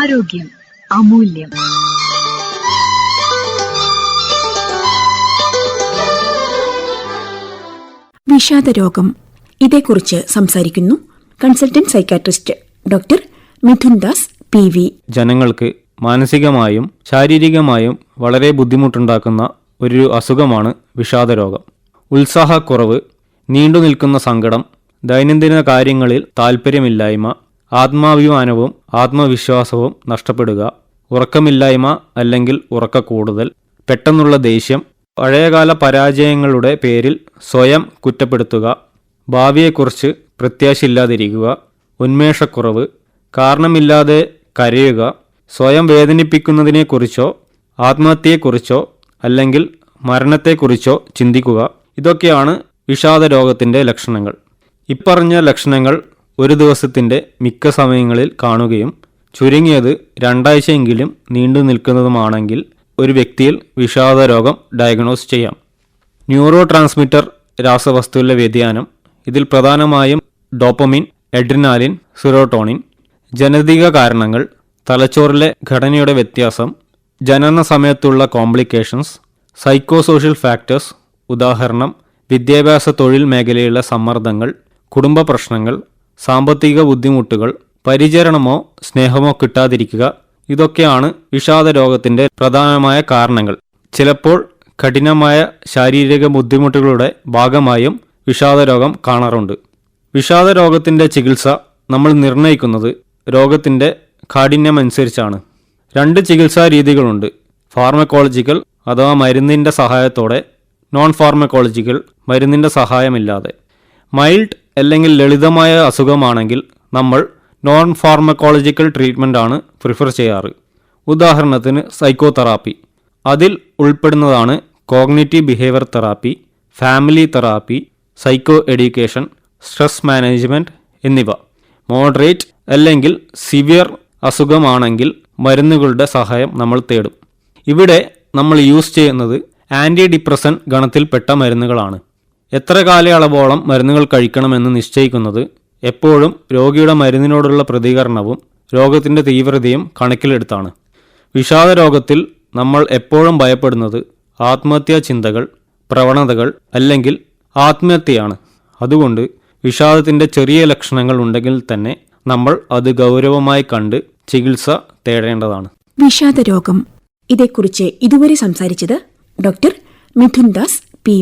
ആരോഗ്യം അമൂല്യം. വിഷാദരോഗം ഇതേക്കുറിച്ച് സംസാരിക്കുന്നു consultant psychiatrist doctor Mithun Das P V. ജനങ്ങൾക്ക് മാനസികമായും ശാരീരികമായും വളരെ ബുദ്ധിമുട്ടുണ്ടാക്കുന്ന ഒരു അസുഖമാണ് വിഷാദരോഗം. ഉത്സാഹക്കുറവ് നീണ്ടു നിൽക്കുന്ന സങ്കടം ദൈനംദിന കാര്യങ്ങളിൽ താൽപ്പര്യമില്ലായ്മ ആത്മാഭിമാനവും ആത്മവിശ്വാസവും നഷ്ടപ്പെടുക ഉറക്കമില്ലായ്മ അല്ലെങ്കിൽ ഉറക്ക കൂടുതൽ പെട്ടെന്നുള്ള ദേഷ്യം പഴയകാല പരാജയങ്ങളുടെ പേരിൽ സ്വയം കുറ്റപ്പെടുത്തുക ഭാവിയെക്കുറിച്ച് പ്രത്യാശയില്ലാതിരിക്കുക ഉന്മേഷക്കുറവ് കാരണമില്ലാതെ കരയുക സ്വയം വേദനിപ്പിക്കുന്നതിനെക്കുറിച്ചോ ആത്മഹത്യയെക്കുറിച്ചോ അല്ലെങ്കിൽ മരണത്തെക്കുറിച്ചോ ചിന്തിക്കുക. ഇതൊക്കെയാണ് വിഷാദ രോഗത്തിന്റെ ലക്ഷണങ്ങൾ. ഇപ്പറഞ്ഞ ലക്ഷണങ്ങൾ ഒരു ദിവസത്തിന്റെ മിക്ക സമയങ്ങളിൽ കാണുകയും ചുരുങ്ങിയത് രണ്ടാഴ്ചയെങ്കിലും നീണ്ടു നിൽക്കുന്നതുമാണെങ്കിൽ ഒരു വ്യക്തിയിൽ വിഷാദ രോഗം ഡയഗ്നോസ് ചെയ്യാം. ന്യൂറോ ട്രാൻസ്മിറ്റർ രാസവസ്തുവിലെ വ്യതിയാനം ഇതിൽ പ്രധാനമായും ഡോപ്പമിൻ എഡ്രിനാലിൻ സിറോട്ടോണിൻ ജനതിക കാരണങ്ങൾ തലച്ചോറിലെ ഘടനയുടെ വ്യത്യാസം ജനന സമയത്തുള്ള കോംപ്ലിക്കേഷൻസ് സൈക്കോസോഷ്യൽ ഫാക്ടേഴ്സ് ഉദാഹരണം വിദ്യാഭ്യാസ തൊഴിൽ മേഖലയിലെ സമ്മർദ്ദങ്ങൾ കുടുംബ പ്രശ്നങ്ങൾ സാമ്പത്തിക ബുദ്ധിമുട്ടുകൾ പരിചരണമോ സ്നേഹമോ കിട്ടാതിരിക്കുക ഇതൊക്കെയാണ് വിഷാദ രോഗത്തിന്റെ പ്രധാനമായ കാരണങ്ങൾ. ചിലപ്പോൾ കഠിനമായ ശാരീരിക ബുദ്ധിമുട്ടുകളുടെ ഭാഗമായും വിഷാദ രോഗം കാണാറുണ്ട്. വിഷാദ രോഗത്തിന്റെ ചികിത്സ നമ്മൾ നിർണയിക്കുന്നത് രോഗത്തിന്റെ കാഠിന്യമനുസരിച്ചാണ്. രണ്ട് ചികിത്സാ രീതികളുണ്ട്. ഫാർമക്കോളജിക്കൽ അഥവാ മരുന്നിന്റെ സഹായത്തോടെ നോൺ ഫാർമക്കോളജിക്കൽ മരുന്നിന്റെ സഹായമില്ലാതെ. മൈൽഡ് അല്ലെങ്കിൽ ലളിതമായ അസുഖമാണെങ്കിൽ നമ്മൾ നോൺ ഫാർമക്കോളജിക്കൽ ട്രീറ്റ്മെന്റ് ആണ് പ്രിഫർ ചെയ്യാറ്. ഉദാഹരണത്തിന് സൈക്കോതെറാപ്പി അതിൽ ഉൾപ്പെടുന്നതാണ് cognitive behaviour therapy family therapy psycho education stress management എന്നിവ. മോഡറേറ്റ് അല്ലെങ്കിൽ സിവിയർ അസുഖമാണെങ്കിൽ മരുന്നുകളുടെ സഹായം നമ്മൾ തേടും. ഇവിടെ നമ്മൾ യൂസ് ചെയ്യുന്നത് ആന്റി ഡിപ്രസൻ ഗണത്തിൽപ്പെട്ട മരുന്നുകളാണ്. എത്ര കാലയളവോളം മരുന്നുകൾ കഴിക്കണമെന്ന് നിശ്ചയിക്കുന്നത് എപ്പോഴും രോഗിയുടെ മരുന്നിനോടുള്ള പ്രതികരണവും രോഗത്തിന്റെ തീവ്രതയും കണക്കിലെടുത്താണ്. വിഷാദ രോഗത്തിൽ നമ്മൾ എപ്പോഴും ഭയപ്പെടുന്നത് ആത്മഹത്യാ ചിന്തകൾ പ്രവണതകൾ അല്ലെങ്കിൽ ആത്മഹത്യയാണ്. അതുകൊണ്ട് വിഷാദത്തിന്റെ ചെറിയ ലക്ഷണങ്ങൾ ഉണ്ടെങ്കിൽ തന്നെ നമ്മൾ അത് ഗൗരവമായി കണ്ട് ചികിത്സ തേടേണ്ടതാണ്. വിഷാദ രോഗം. ഇതേക്കുറിച്ച് ഇതുവരെ സംസാരിച്ചത് ഡോക്ടർ മിഥുൻ ദാസ് പി